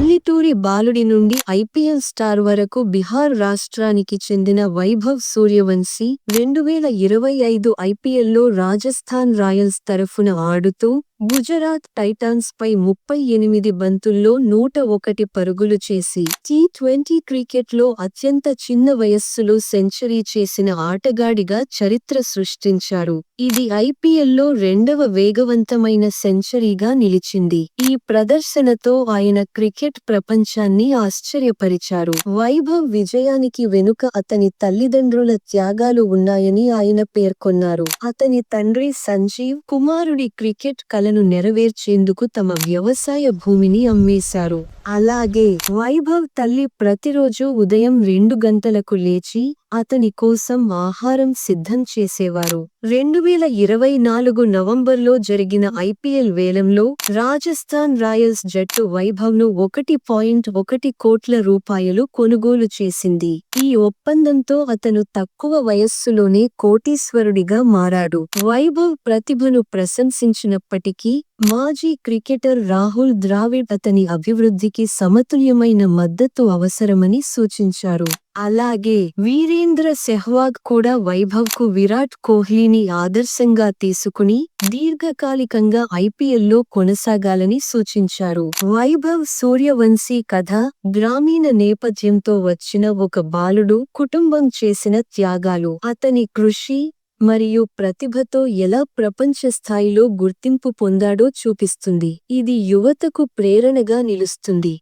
పల్లెటూరి బాలుడి నుండి ఐపీఎల్ స్టార్ వరకు బిహార్ రాష్ట్రానికి చెందిన వైభవ్ సూర్యవంశీ రెండు వేల ఇరవై ఐదు ఐపీఎల్లో రాజస్థాన్ రాయల్స్ తరఫున ఆడుతూ గుజరాత్ టైటాన్స్ పై ముప్పై ఎనిమిది బంతుల్లో నూట ఒకటి పరుగులు చేసి టీ ట్వంటీ క్రికెట్లో అత్యంత చిన్న వయస్సులో సెంచరీ చేసిన ఆటగాడిగా చరిత్ర సృష్టించారు. ఇది ఐపీఎల్లో రెండవ వేగవంతమైన సెంచరీగా నిలిచింది. ఈ ప్రదర్శనతో ఆయన క్రికెట్ ప్రపంచాన్ని ఆశ్చర్యపరిచారు. వైభవ్ విజయానికి వెనుక అతని తల్లిదండ్రుల త్యాగాలు ఉన్నాయని ఆయన పేర్కొన్నారు. అతని తండ్రి సంజీవ్ కుమారుడి క్రికెట్ కలను నెరవేర్చేందుకు తమ వ్యవసాయ భూమిని అమ్మేశారు. అలాగే వైభవ్ తల్లి ప్రతిరోజు ఉదయం రెండు గంటలకు లేచి అతని కోసం ఆహారం సిద్ధం చేసేవారు. రెండు వేల ఇరవై నాలుగు నవంబర్లో జరిగిన ఐపీఎల్ వేలంలో రాజస్థాన్ రాయల్స్ జట్టు వైభవ్ను ఒకటి పాయింట్ ఒకటి కోట్ల రూపాయలు కొనుగోలు చేసింది. ఈ ఒప్పందంతో అతను తక్కువ వయస్సులోనే కోటీశ్వరుడిగా మారాడు. వైభవ్ ప్రతిభను ప్రశంసించినప్పటికీ మాజీ క్రికెటర్ రాహుల్ ద్రావిడ్ అతని అభివృద్ధికి సమతుల్యమైన మద్దతు అవసరమని సూచించారు. అలాగే వీరేంద్ర సెహ్వాగ్ కూడా వైభవ్కు విరాట్ కోహ్లీని ఆదర్శంగా తీసుకుని దీర్ఘకాలికంగా ఐపీఎల్లో కొనసాగాలని సూచించారు. వైభవ్ సూర్యవంశీ కథ గ్రామీణ నేపథ్యంతో వచ్చిన ఒక బాలుడు కుటుంబం చేసిన త్యాగాలు అతని కృషి మరియు ప్రతిభతో ఎలా ప్రపంచ స్థాయిలో గుర్తింపు పొందాడో చూపిస్తుంది. ఇది యువతకు ప్రేరణగా నిలుస్తుంది.